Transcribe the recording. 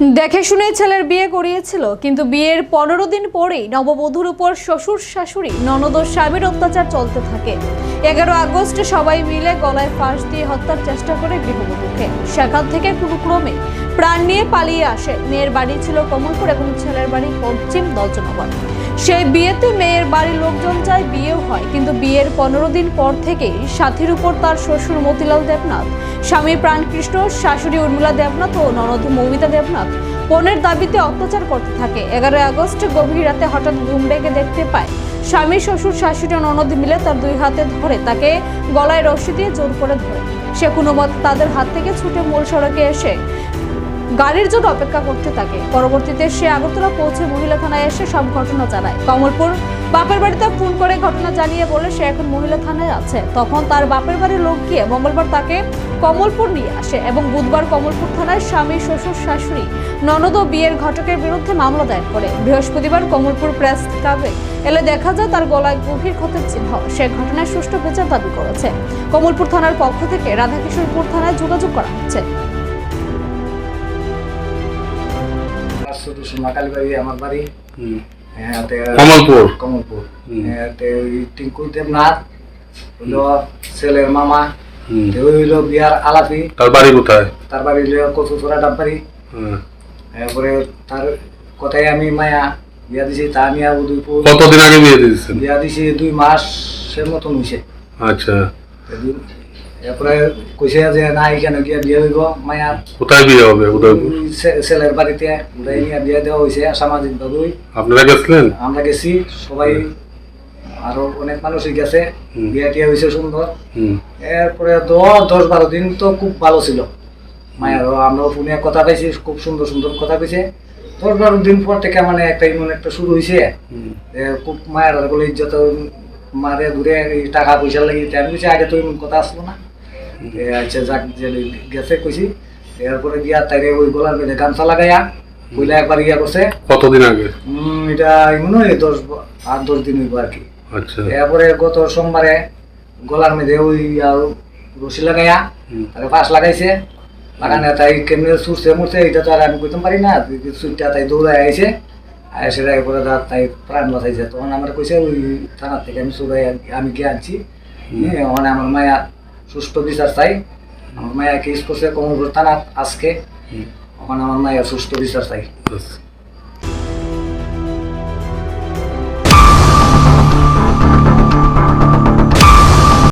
দেখে শুনে ছেলের বিয়ে করিয়েছিল, কিন্তু বিয়ের পনেরো দিন পরেই নববধূর উপর শ্বশুর শাশুড়ি ননদ ও স্বামীর অত্যাচার চলতে থাকে। এগারো আগস্ট সবাই মিলে গলায় ফাঁস দিয়ে হত্যার চেষ্টা করে গৃহবধূকে। সেখান থেকে কোনো ক্রমে প্রাণ নিয়ে পালিয়ে আসে। মেয়ের বাড়ি ছিল কমলপুর এবং ছেলের বাড়ি পশ্চিম দলজনগর সেই বিয়েতে মেয়ের বাড়ির লোকজন চায় বিয়েও হয়, কিন্তু বিয়ের পনেরো দিন পর থেকেই সাথীর উপর তার শ্বশুর মতিলাল দেবনাথ, স্বামী প্রাণকৃষ্ণ, শাশুড়ি উর্মিলা দেবনাথ ও ননদ মৌমিতা দেবনাথ। পণের দাবিতে অত্যাচার করতে থাকে। এগারোই আগস্ট গভীর রাতে হঠাৎ ঘুম ডেকে দেখতে পায়, স্বামী, শ্বশুর, শাশুড়ি ও ননদ মিলে তার দুই হাতে ধরে তাকে গলায় রশি দিয়ে জোর করে ধরে। সে কোনো মতে তাদের হাত থেকে ছুটে মূল সড়কে এসে গাড়ির জন্য অপেক্ষা করতে থাকে। পরবর্তীতে সে আগরতলা পৌঁছে মহিলা থানায় এসে সব ঘটনা জানায়। কমলপুর বাপের বাড়িতে ফোন করে ঘটনা জানিয়ে বলে সে এখন মহিলা থানায় আছে। তখন তার বাপের বাড়ির লোক গিয়ে মঙ্গলবার তাকে কমলপুর নিয়ে আসে এবং বুধবার কমলপুর থানায় স্বামী, শ্বশুর, শাশুড়ি, ননদ ও বিয়ের ঘটকের বিরুদ্ধে মামলা দায়ের করে। বৃহস্পতিবার কমলপুর প্রেস ক্লাবে এলে দেখা যায় তার গলায় গভীর ক্ষতের চিহ্ন। সে ঘটনায় সুষ্ঠু বিচার দাবি করেছে। কমলপুর থানার পক্ষ থেকে রাধাকিশোরপুর থানায় যোগাযোগ করা হচ্ছে। আর শুধু সোনাকালী বাড়ি আমার বাড়ি। হ্যাঁ কমলপুর। কমলপুর। হ্যাঁ ওই টিঙ্কু দেবনাথ হইল ছেলের মামা হইল বিহার আলাপি। তার বাড়ি কোথায়? তার বাড়ি হইল কচুচোরা ডাববাড়ি। এরপরে তার কথাই আমি মায়া বিয়া দিছি তা আমি আর উদয়পুর। কতদিন আগে বিয়ে দিয়েছেন? বিয়া দিছি দুই মাসের মতন হয়েছে আচ্ছা। এরপরে কইছে যে না এখানে গিয়া বিয়ে হইব। মায়া কোথায় বিয়ে হবে উদয়পুর ছেলের বাড়িতে উঠাই নিয়ে বিয়ে দেওয়া হয়েছে সামাজিক ভাবেই। আপনারা গেছিলেন? আমরা গেছি সবাই আরও অনেক মানুষই গেছে। বিয়ে টিয়া হয়েছে সুন্দর। এরপরে দশ দশ বারো দিন তো খুব ভালো ছিল। মায়ের আমরা ফোনে কথা পাইছি খুব সুন্দর সুন্দর কথা কইছে। দশ বারো দিন পর থেকে মানে একটা ইমন একটা শুরু হয়েছে খুব মায়ের বলে ইজ্জত মারে দূরে টাকা পয়সা লাগি আমি আগে তো এমন কথা আসলো না। আচ্ছা যাক যে গেছে কইছি এরপরে গিয়া তাইরে ওই গলার মধ্যে গামছা লাগাইয়া কইলা একবার ইয়া করছে কতদিন আগে? এটা মনে হয় দশ আট দশ দিন হইব আর কি। আচ্ছা। এরপরে গত সোমবারে গলার মধ্যে ওই রশি লাগাইয়া। তাকে পাশ লাগাইছে। লাগানো তাই কেমনে ছুটছে মুড়ছে এটা তো আর আমি কইতে পারি না। সুইটটা তাই দৌড়ায় আইছে এসে এরপরে তাই প্রাণ বাঁচাইছে। তখন আমার কইছে ওই থানার থেকে আমি চুরাই আমি গিয়ে আনছি। মানে আমার মায়া সুস্থ বিচার চাই। আমার মায়া কেস করছে কমলপুর থানা আজকে। ওখানে আমার মায়া সুস্থ বিচার চাই।